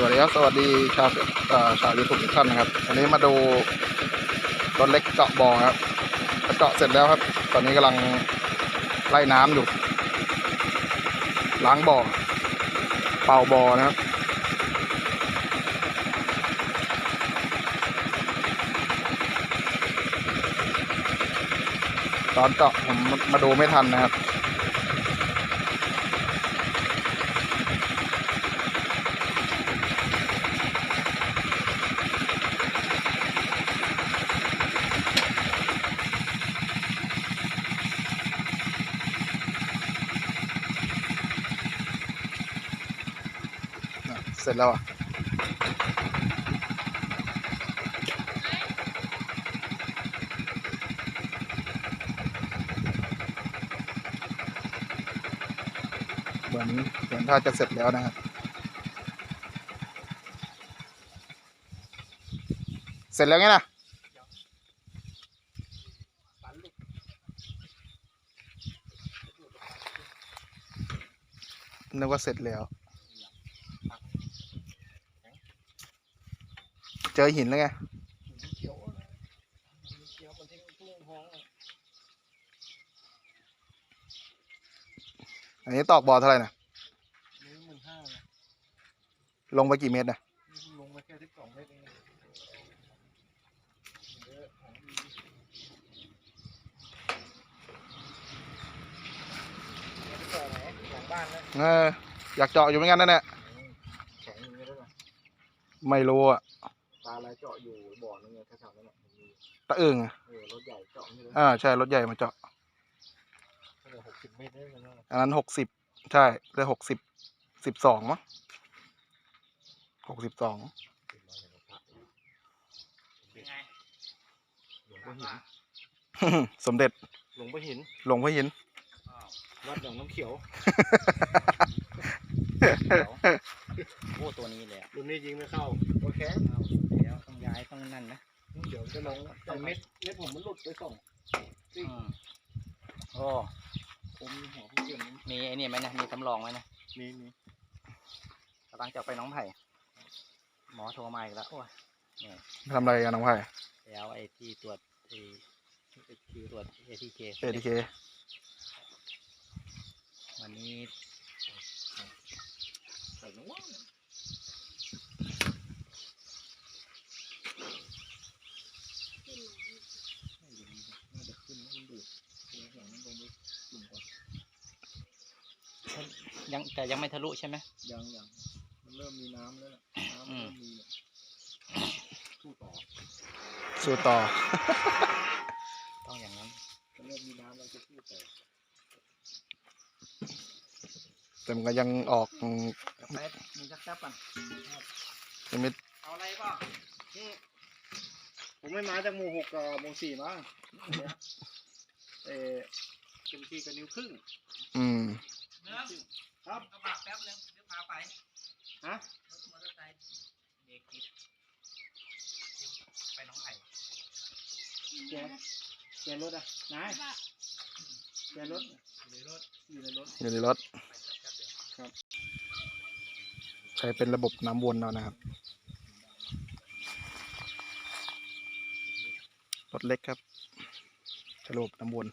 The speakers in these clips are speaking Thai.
สวัสดีครับ สวัสดีชาวชาวยูทูบทุกท่านนะครับวันนี้มาดูรถเล็กเจาะบ่อครับเจาะเสร็จแล้วครับ ตอนนี้กำลังไล่น้ำอยู่ ล้างบ่อ เป่าบ่อนะครับตอนเจาะผมมาดูไม่ทันนะครับ ร็จแล้วอะเหมือนเหมือนถ้าจะเสร็จแล้วนะครับเสร็จแล้วไงนะนึกว่าเสร็จแล้ว เจอหินแล้วไงอันนี้ตอกบ่อเท่าไหร่นะลงไปกี่เมตรนะลงมาแค่ที่สองเมตรเองเอออยากเจาะอยู่เหมือนกันนั่นแหละไม่รู้อะาอะไรเจาะอยู่บ่อนึงเนี่ยแถวๆนั้นแหละมันมีตะอึ่งอะเออรถใหญ่เจาะนี่เลยอ่าใช่รถใหญ่มาเจาะเออหกสิบเมตรได้เลยนะอันนั้นหกสิบใช่ได้หกสิบสิบสองมั้งหกสิบสองหลวงพ่อหินสมเด็จหลวงพ่อหินหลวงพ่อหินวัดหนองน้ำเขียวโอ้ตัวนี้เลยอะรุ่นนี้ยิงไม่เข้าตัวแข็งเอาเดี๋ ยวต้องย้ายต้องนั่นนะเดี๋ยวจะลงแต่เม็ดเม็ดผมมันหลุดไปสองอืมโอ้ผมมีหัวผู้เกี่ยวมันมีไอ้นี่ไหมนะมีสำรองไหมนะมีมีกำลังจะไปหน้องไผ่หมอโทรมาอีกแล้วโอ้ยทำอะไรกันน้องไผ่แล้วไอ้ที่ตรวจไอ้ที่ตรวจเอทีเคเอทีเควันนี้ใส่น้ำว่าน่าจะขึ้นแล้วมันดูดตัวหลังมันลงไปกลุ่มก่อน ยังแต่ยังไม่ทะลุใช่ไหม ยังยังมันเริ่มมีน้ำแล้วล่ะน้ำอืมันมเริ่มมีเนี่ยสู้ต่อสู้ต่อ ต้องอย่างนั้น มันเริ่มมีน้ำแล้วจะสู้ต่อแต่มันก็ยังออกกาแฟมีสักแป๊บก่อนยังไม่เอาอะไรป่ะผมไม่มาจากหมู่หกกับหมู่สี่มั้งเออเต็มที่กับนิ้วครึ่งอืม เนื้อ ครับ กระบะแป๊บนึ งเดี๋ยวพาไปฮะ รถมอเตอร์ไซค์เบรกติดไปหน้องไผ่แกแกรถอะ นาย แกรถ หรือรถอยู่ในรถ อยู่ในรถครับใช้เป็นระบบน้ำวนเอานะครับ รถเล็กครับใช้ระบบน้ำวน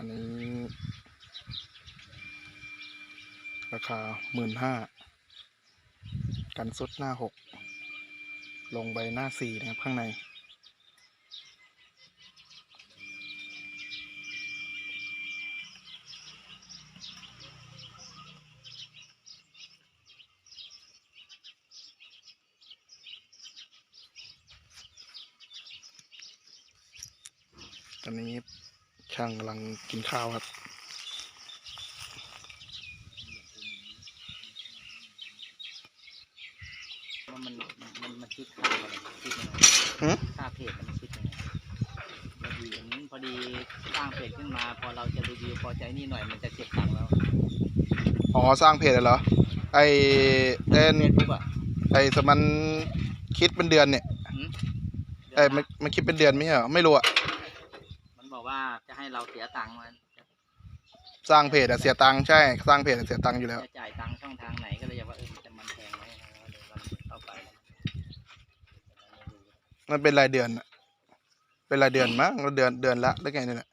อันนี้ ราคาหมื่นห้ากันสุดหน้าหกลงไปหน้าสี่นะครับข้างใน ตอนนี้ ช่างกำลังกินข้าวครับว่ามันมันมันมันคิดค่าอะไรคิดยังไงหือค่าเพจมันคิดยังไงพอดีอันนี้พอดีสร้างเพจขึ้นมา พอเราจะรีวิวพอใจนี่หน่อยมันจะเก็บตังค์แล้วอ๋อสร้างเพจเหรอไอเอ็นเฟซบุ๊กอะไอสมันคิดเป็นเดือนเนี่ยหืมไอยมันมันคิดเป็นเดือนไม่ใช่เหรอไม่รู้อะมันบอก ว่าจะให้เราเสียตังค์มันสร้างเพจอะเสียตังค์ใช่ สร้างเพจอะเสียตังค์อยู่แล้วจะจ่ายตังค์ช่องทางไหนก็เลยอยากว่าเออมันจะมันแพงไหมนะครับเดี๋ยวเราเข้าไปมันเป็นรายเดือนอะเป็นรายเดือนมั้งเดือนเดือนละหรือไงเนี่ย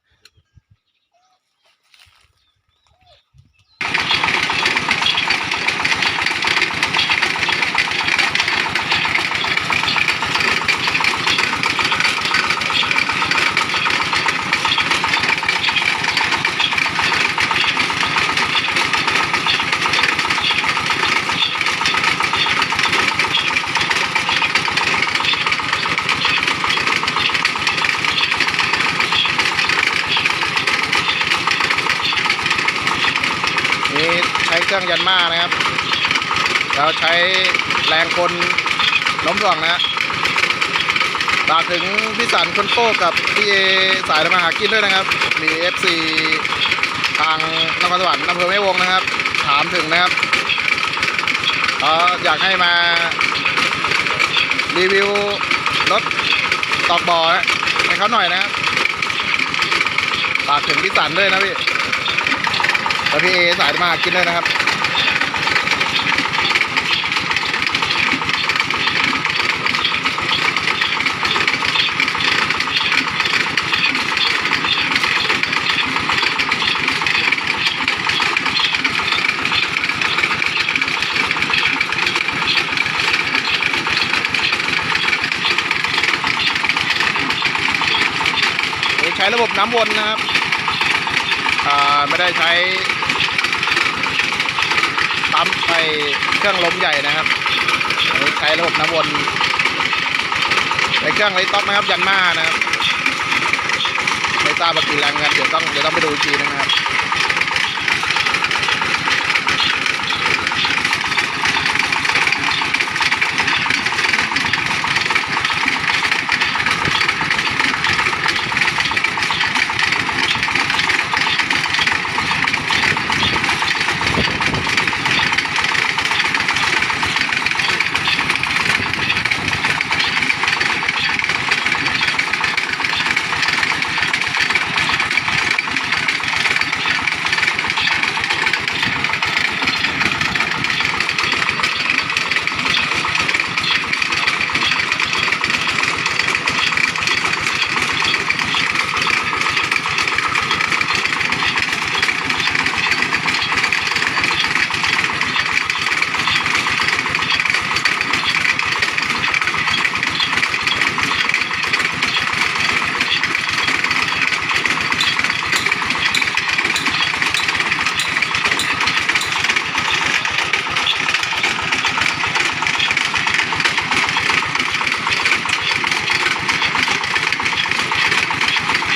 นี่ใช้เครื่องยัน มานะครับแล้วใช้แรงคนล้มถ่วงนะฝากถึงพี่สันคนโก้กับพี่เอสายทำมาหากินด้วยนะครับ มีเอฟซีทางนครสวรรค์อำเภอแม่วงนะครับ ถามถึงนะครับเขาอยากให้มารีวิวรถตอกบ่อนะให้เขาหน่อยนะครับฝากถึงพี่สันด้วยนะพี่แล้วพี่เอสายมากินเลยนะครับ นี่ ใช้ระบบน้ำวนนะครับอ่าไม่ได้ใช้ปั๊มไปเครื่องล้มใหญ่นะครับอันนี้ใช้ระบบน้ำวนในเครื่องไรต็อกนะครับยันมานะครับไม่ทราบว่ากี่แรงกันเดี๋ยวต้องเดี๋ยวต้องไปดูอีกทีนึงนะครับ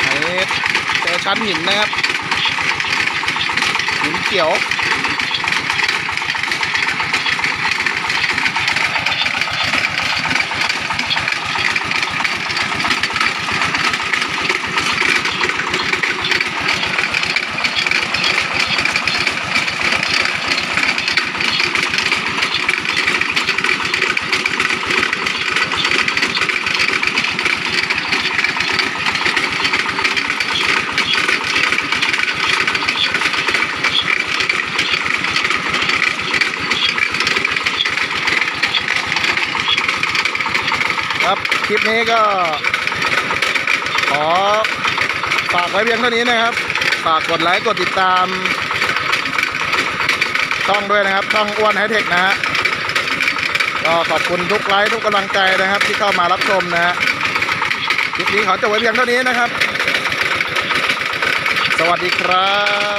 อันนี้เจอ ชั้นหินนะครับหินเขียว คลิปนี้ก็ ขอฝากไว้เพียงเท่านี้นะครับ ฝากกดไลค์กดติดตามช่องด้วยนะครับช่องอ้วนไฮเทคนะฮะก็ขอบคุณทุกไลค์ทุกกำลังใจนะครับ ที่เข้ามารับชมนะฮะคลิปนี้ขอจบไว้เพียงเท่านี้นะครับ สวัสดีครับ